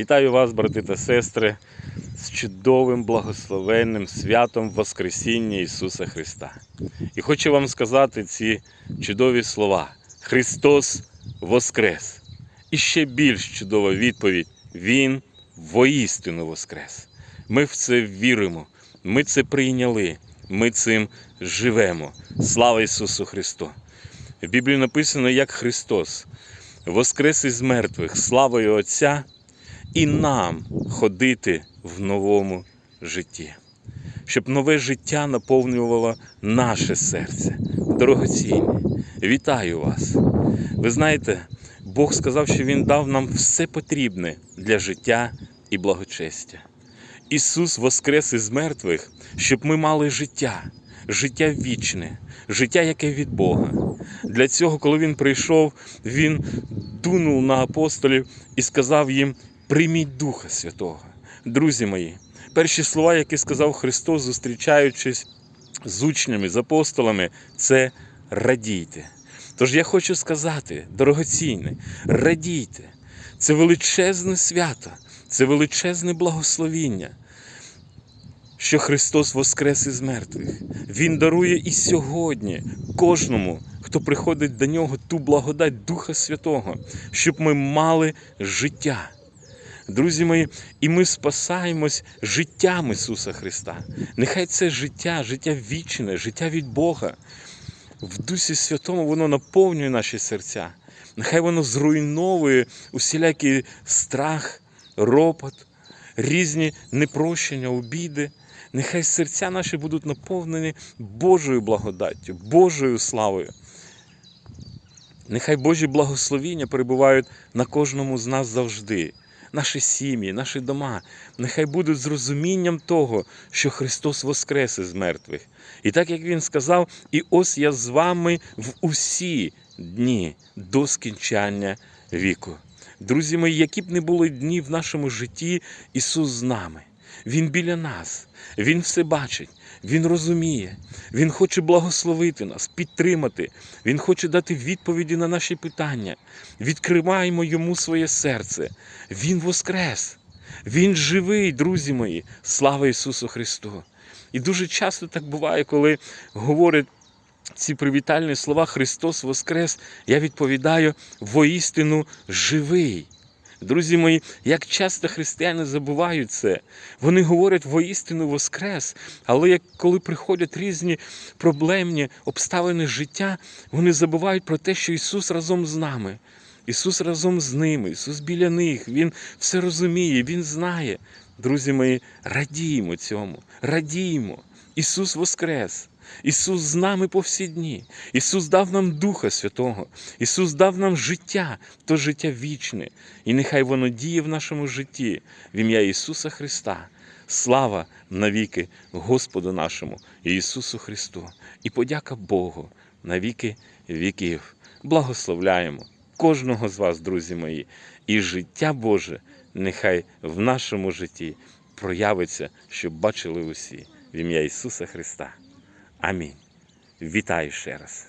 Вітаю вас, брати та сестри, з чудовим благословенним святом Воскресіння Ісуса Христа. І хочу вам сказати ці чудові слова: Христос Воскрес! І ще більш чудова відповідь: Він воістину Воскрес. Ми в це віримо, ми це прийняли, ми цим живемо. Слава Ісусу Христу! В Біблії написано, як Христос воскрес із мертвих славою Отця і нам ходити в новому житті, щоб нове життя наповнювало наше серце. Дорогоцінні, вітаю вас! Ви знаєте, Бог сказав, що Він дав нам все потрібне для життя і благочестя. Ісус воскрес із мертвих, щоб ми мали життя, життя вічне, життя, яке від Бога. Для цього, коли Він прийшов, Він дунув на апостолів і сказав їм: прийміть Духа Святого. Друзі мої, перші слова, які сказав Христос, зустрічаючись з учнями, з апостолами, це радійте. Тож я хочу сказати, дорогоцінне, радійте. Це величезне свято, це величезне благословіння, що Христос воскрес із мертвих. Він дарує і сьогодні кожному, хто приходить до нього, ту благодать Духа Святого, щоб ми мали життя. Друзі мої, і ми спасаємось життям Ісуса Христа. Нехай це життя, життя вічне, життя від Бога. В Дусі Святому воно наповнює наші серця. Нехай воно зруйновує усілякий страх, ропот, різні непрощення, обіди. Нехай серця наші будуть наповнені Божою благодаттю, Божою славою. Нехай Божі благословіння перебувають на кожному з нас завжди. Наші сім'ї, наші дома, нехай будуть з розумінням того, що Христос воскрес із мертвих. І так як Він сказав, і ось я з вами в усі дні до скінчання віку. Друзі мої, які б не були дні в нашому житті, Ісус з нами. Він біля нас, Він все бачить, Він розуміє, Він хоче благословити нас, підтримати, Він хоче дати відповіді на наші питання. Відкриваємо йому своє серце. Він воскрес, Він живий, друзі мої. Слава Ісусу Христу! І дуже часто так буває, коли говорять ці привітальні слова Христос Воскрес, я відповідаю воістину живий. Друзі мої, як часто християни забувають це, вони говорять воістину Воскрес, але як коли приходять різні проблемні обставини життя, вони забувають про те, що Ісус разом з нами. Ісус разом з ними, Ісус біля них, Він все розуміє, Він знає. Друзі мої, радіємо цьому, радіємо. Ісус Воскрес. Ісус з нами по всі дні. Ісус дав нам Духа Святого. Ісус дав нам життя, то життя вічне. І нехай воно діє в нашому житті в ім'я Ісуса Христа. Слава навіки Господу нашому Ісусу Христу. І подяка Богу навіки віків. Благословляємо кожного з вас, друзі мої, і життя Боже нехай в нашому житті проявиться, щоб бачили усі в ім'я Ісуса Христа. Амінь. Вітаю ще раз.